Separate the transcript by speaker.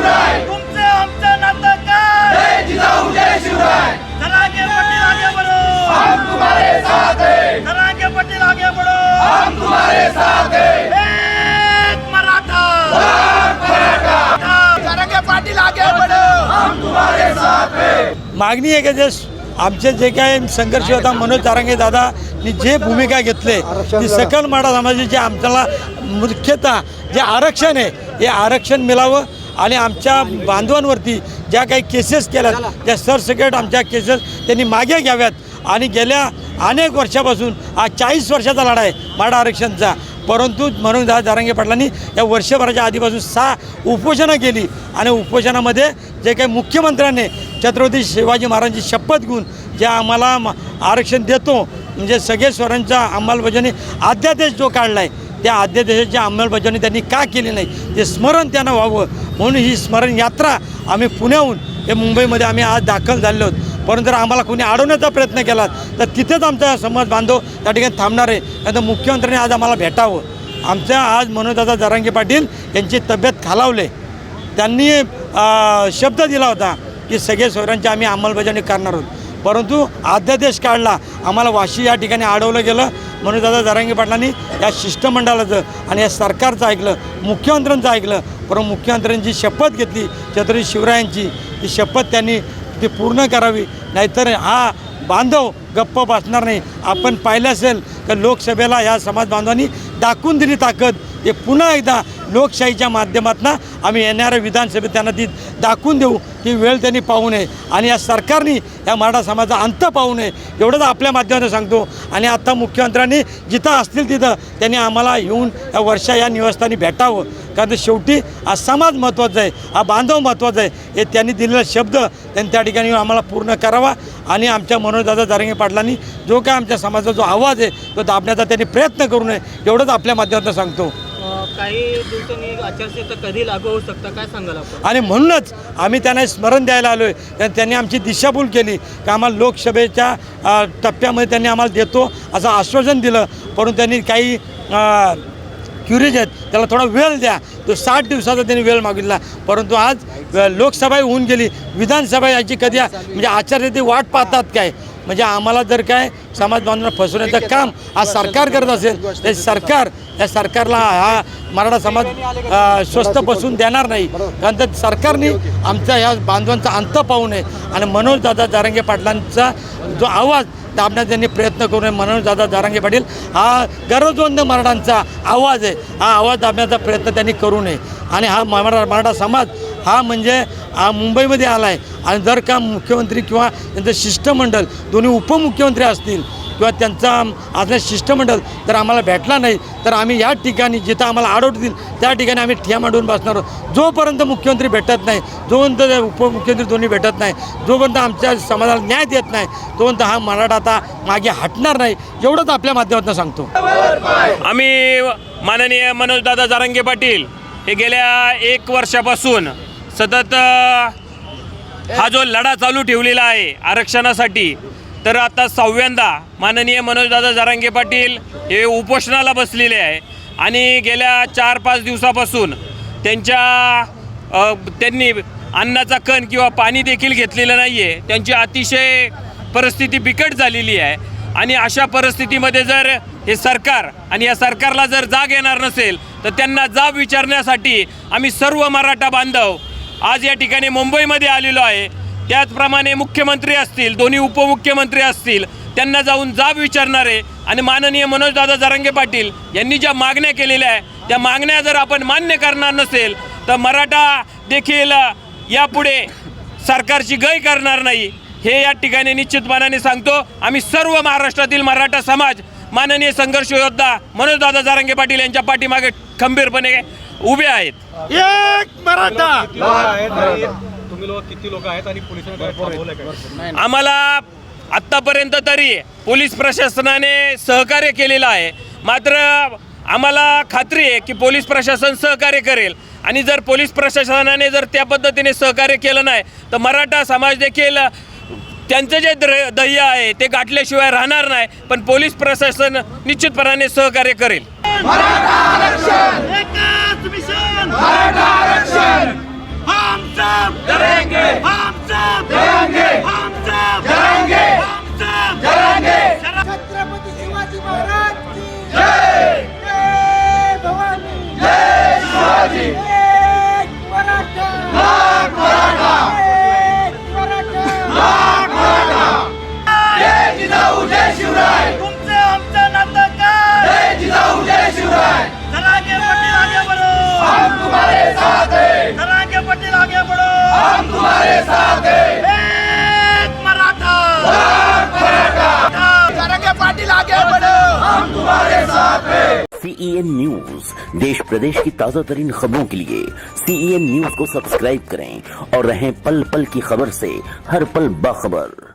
Speaker 1: शिवराय! तुमचं आमचं नातं काय? जय जिजाऊ जय शिवराय! पटेल आगे बढ़ो! हम तुम्हारे साथ
Speaker 2: पटेल आगे बढ़ो! हम तुम्हारे साथ एक मराठा!
Speaker 3: मागणी आहे का जे आमचे जे काय संघर्ष होता मनोज तारांगे दादानी जे भूमिका घेतले ती सकल माडा समाजाची आमच्याला मुख्यतः जे आरक्षण आहे हे आरक्षण मिळावं आणि आमच्या बांधवांवरती ज्या काही केसेस केल्यात त्या सरसकट आमच्या केसेस त्यांनी मागे घ्याव्यात. आणि गेल्या अनेक वर्षापासून हा चाळीस वर्षाचा लढा आहे मराठा आरक्षणचा. परंतु म्हणून दा जारांगे पाटलांनी या वर्षभराच्या आधीपासून सहा उपोषणं केली. आणि उपोषणामध्ये जे काही मुख्यमंत्र्यांनी छत्रपती शिवाजी महाराजांची शपथ घेऊन जे आम्हाला आरक्षण देतो म्हणजे सगळे स्वरांच्या अंमलबजावणी अध्यादेश जो काढला आहे त्या अध्यादेशाची अंमलबजावणी त्यांनी का केली नाही? ते स्मरण त्यांना व्हावं म्हणून ही स्मरण यात्रा आम्ही पुण्याहून हे मुंबईमध्ये आम्ही आज दाखल झालेलो आहोत. परंतु जर आम्हाला कोणी अडवण्याचा प्रयत्न केला तर तिथेच आमचा समाज बांधव त्या ठिकाणी थांबणार आहे. कारण मुख्यमंत्र्यांनी आज आम्हाला भेटावं. आमच्या आज मनोजदादा जरांगे पाटील यांची तब्येत खालावले. त्यांनी शब्द दिला होता की सगळे सोयऱ्यांची आम्ही अंमलबजावणी करणार आहोत. परंतु अध्यादेश काढला. आम्हाला वाशी या ठिकाणी अडवलं गेलं. म्हणून दादा जरांगी पाटलांनी या शिष्टमंडळाचं आणि या सरकारचं ऐकलं मुख्यमंत्र्यांचं ऐकलं. परंतु मुख्यमंत्र्यांची शपथ घेतली छत्रपती शिवरायांची ती शपथ त्यांनी ती पूर्ण करावी. नाहीतर हा बांधव गप्प बसणार नाही. आपण पाहिलं असेल तर लोकसभेला या समाज बांधवांनी दाखवून दिली ताकद. ते पुन्हा एकदा लोकशाहीच्या माध्यमातून आम्ही येणाऱ्या विधानसभेत त्यांना ती दाखवून देऊ. की वेळ त्यांनी पाहू नये. आणि या सरकारने या मराठा समाजाचा अंत पाहू नये. एवढंच आपल्या माध्यमातून सांगतो. आणि आता मुख्यमंत्र्यांनी जिथं असतील तिथं त्यांनी आम्हाला येऊन या वर्षा या निवासस्थानी भेटावं. कारण शेवटी हा समाज महत्त्वाचा आहे. हा बांधव महत्त्वाचा आहे. हे त्यांनी दिलेला शब्द त्यांनी त्या ठिकाणी येऊन आम्हाला पूर्ण करावा. आणि आमच्या मनोजदादा जारंगे पाटलांनी जो काय आमच्या समाजाचा जो आवाज आहे तो दाबण्याचा त्यांनी प्रयत्न करू नये. एवढंच आपल्या माध्यमातून सांगतो.
Speaker 4: काही दिवसांनी आचारसंहिता कधी लागू होऊ शकता काय सांगाल आपण?
Speaker 3: आणि म्हणूनच आम्ही त्यांना स्मरण द्यायला आलो आहे त्यांनी आमची दिशाभूल केली. की आम्हाला लोकसभेच्या टप्प्यामध्ये त्यांनी आम्हाला देतो असं आश्वासन दिलं. परंतु त्यांनी काही क्युरीज आहेत त्याला थोडा वेळ द्या. तो साठ दिवसाचा त्यांनी वेळ मागितला. परंतु आज लोकसभा होऊन गेली. विधानसभा याची कधी म्हणजे आचार्य ते वाट पाहतात काय? म्हणजे आम्हाला जर काय समाज बांधवांना फसवण्याचं काम आज सरकार करत असेल तर सरकार या सरकारला हा मराठा समाज स्वस्त बसून देणार नाही. कारण तर सरकारने आमच्या ह्या बांधवांचा अंत पाहू नये. आणि मनोज दादा जारंगे पाटलांचा जो आवाज दाबण्याचा त्यांनी प्रयत्न करू नये मनोज दादा जारांगे पाटील हा गरजवंत मराठांचा आवाज आहे. हा आवाज दाबण्याचा प्रयत्न त्यांनी करू नये. आणि हा मराठा मराठा समाज हा म्हणजे हा मुंबईमध्ये आला आहे आणि जर का मुख्यमंत्री किंवा त्यांचं शिष्टमंडळ दोन्ही उपमुख्यमंत्री असतील किंवा त्यांचा असं शिष्टमंडळ जर आम्हाला भेटला नाही तर आम्ही या ठिकाणी जिथं आम्हाला आढळतील त्या ठिकाणी आम्ही ठिया मांडून बसणार आहोत. जोपर्यंत मुख्यमंत्री भेटत नाही जोपर्यंत उपमुख्यमंत्री दोन्ही भेटत नाही जोपर्यंत आमच्या समाजाला न्याय देत नाही तोपर्यंत हा मराठा आता मागे हटणार नाही एवढंच आपल्या माध्यमातून सांगतो.
Speaker 1: आम्ही माननीय मनोजदादा जारंगे पाटील हे गेल्या एक वर्षापासून सतत हा जो लढा चालू ठेवलेला आहे आरक्षणासाठी तर आता सहाव्यांदा माननीय मनोजदादा जारंगे पाटील हे उपोषणाला बसलेले आहे. आणि गेल्या चार पाच दिवसापासून त्यांच्या त्यांनी अन्नाचा कण किंवा पाणी देखील घेतलेलं नाही आहे त्यांची अतिशय परिस्थिती बिकट झालेली आहे. आणि अशा परिस्थितीमध्ये जर हे सरकार आणि या सरकारला जर जाग येणार नसेल तर त्यांना जाब विचारण्यासाठी आम्ही सर्व मराठा बांधव आज या ठिकाणी मुंबईमध्ये आलेलो आहे. त्याचप्रमाणे मुख्यमंत्री असतील दोन्ही उपमुख्यमंत्री असतील त्यांना जाऊन जाब विचारणारे आणि माननीय मनोजदादा जरांगे पाटील यांनी ज्या मागण्या केलेल्या आहे त्या मागण्या जर आपण मान्य करणार नसेल तर मराठा देखील यापुढे सरकारची गय करणार नाही. हे या ठिकाणी निश्चितपणाने सांगतो. आम्ही सर्व महाराष्ट्रातील मराठा समाज माननीय संघर्ष योद्धा मनोजदादा जारंगे पाटील यांच्या पाठीमागे खंबीरपणे उभे आहेत.
Speaker 3: एक मराठा!
Speaker 5: लोक किती लोक आहेत आणि पोलिसांनी काय थांबवलंय काय
Speaker 1: आम्हाला आत्तापर्यंत तरी पोलीस प्रशासनाने सहकार्य केलेलं आहे. मात्र आम्हाला खात्री आहे की पोलीस प्रशासन सहकार्य करेल. आणि जर पोलीस प्रशासनाने जर त्या पद्धतीने सहकार्य केलं नाही तर मराठा समाज देखील त्यांचं जे द्र ध्येय आहे ते गाठल्याशिवाय राहणार नाही. पण पोलीस प्रशासन निश्चितपणाने सहकार्य करेल.
Speaker 2: छत्रपती
Speaker 1: साथ हैं एक मराठा।
Speaker 2: जरांगे पाटील आगे बढ़ो हम तुम्हारे साथ हैं।
Speaker 6: सीईएन न्यूज़ देश प्रदेश की ताज़ा तरीन खबरों के लिए सीईएन न्यूज़ को सब्सक्राइब करें और रहें पल पल की खबर से हर पल बाखबर।